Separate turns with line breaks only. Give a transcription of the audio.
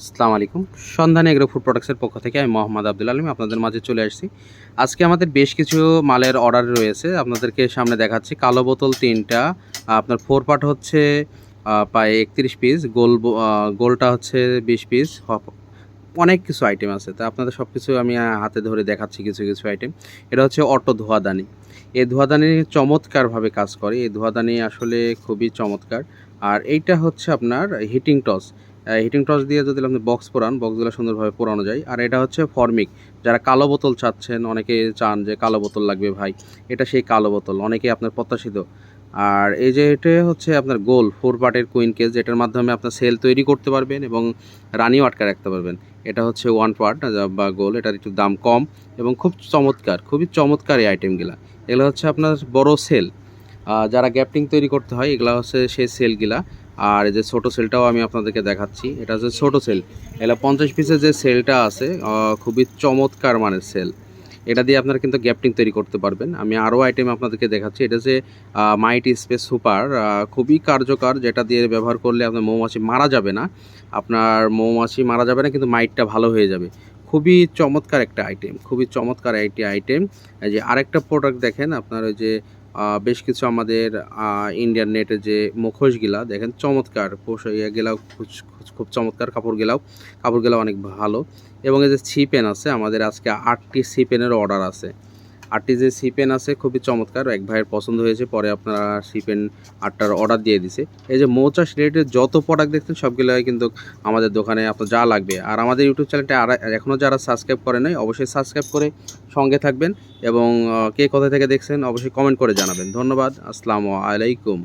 আসসালামু আলাইকুম। সন্ধানী এগ্রো ফুড প্রোডাক্টসের পক্ষ থেকে আমি মোহাম্মদ আব্দুল আলম আপনাদের মাঝে চলে আসছি। আজকে আমাদের বেশ কিছু মালের অর্ডার রয়েছে। আপনাদেরকে সামনে দেখাচ্ছি। কালো বোতল তিনটা আপনার ফোর পার্ট হচ্ছে প্রায় একত্রিশ পিস গোল গোলটা হচ্ছে বিশ পিস অনেক কিছু আইটেম আছে। তা আপনাদের সব কিছু আমি হাতে ধরে দেখাচ্ছি কিছু কিছু আইটেম এটা হচ্ছে অটো ধোয়াদানি এই ধোয়াদানি চমৎকারভাবে কাজ করে। এই ধোয়াদানি আসলে খুবই চমৎকার। আর এইটা হচ্ছে আপনার হিটিং টস। হিটিং টস দিয়ে যদি আপনি বক্স পোড়ান বক্সগুলো সুন্দরভাবে পোড়ানো যায়। আর এটা হচ্ছে ফর্মিক যারা কালো বোতল চাচ্ছেন, অনেকে চান যে কালো বোতল লাগবে ভাই। এটা সেই কালো বোতল অনেকে আপনার প্রত্যাশিত। আর এই যে এটা হচ্ছে আপনার গোল ফোর পার্টের কুইন কেস যেটার মাধ্যমে আপনার সেল তৈরি করতে পারবেন এবং রানিও আটকে রাখতে পারবেন। এটা হচ্ছে ওয়ান পার্ট বা গোল, এটার একটু দাম কম এবং খুব চমৎকার, খুবই চমৎকার এই আইটেমগুলা এগুলো হচ্ছে আপনার বড় সেল যারা গ্যাপটিং তৈরি করতে হয়, এগুলো হচ্ছে সেই সেলগুলা। আর এই যে ছোটো সেলটাও আমি আপনাদেরকে দেখাচ্ছি। এটা হচ্ছে ছোটো সেল। এটা পঞ্চাশ পিসের যে সেলটা আছে খুবই চমৎকার মানের সেল। এটা দিয়ে আপনারা কিন্তু গ্যাপটিং তৈরি করতে পারবেন। আমি আরও আইটেম আপনাদেরকে দেখাচ্ছি। এটা যে মাইট স্পেস সুপার খুবই কার্যকর, যেটা দিয়ে ব্যবহার করলে আপনার মৌমাছি মারা যাবে না। আপনার মৌমাছি মারা যাবে না, কিন্তু মাইটটা ভালো হয়ে যাবে। খুবই চমৎকার একটা আইটেম। খুবই চমৎকার একটি আইটেম। যে আরেকটা প্রোডাক্ট দেখেন, আপনার ওই যে বেশ কিছু আমাদের ইন্ডিয়ান নেটে যে মুখোশগুলা, দেখেন চমৎকার ইয়ে গেলাও খুব- চমৎকার কাপড় গেলাও। কাপড় গেলাও অনেক ভালো। এবং এই যে সি পেন আছে, আমাদের আজকে আটটি সি পেনের অর্ডার আছে। আটটি যে সি পেন আছে, খুবই চমৎকার। এক ভাইয়ের পছন্দ হয়েছে, পরে আপনারা সি পেন আটটার অর্ডার দিয়ে দিছে। এই যে মৌচাষ রিলেটেড যত প্রোডাক্ট দেখছেন সবগুলোই কিন্তু আমাদের দোকানে আপনার যা লাগবে। আর আমাদের ইউটিউব চ্যানেলটা আর এখনও যারা সাবস্ক্রাইব করে নাই, অবশ্যই সাবস্ক্রাইব করে সঙ্গে থাকবেন এবং কে কোথা থেকে দেখছেন, অবশ্যই কমেন্ট করে জানাবেন। ধন্যবাদ, আসসালামু আলাইকুম।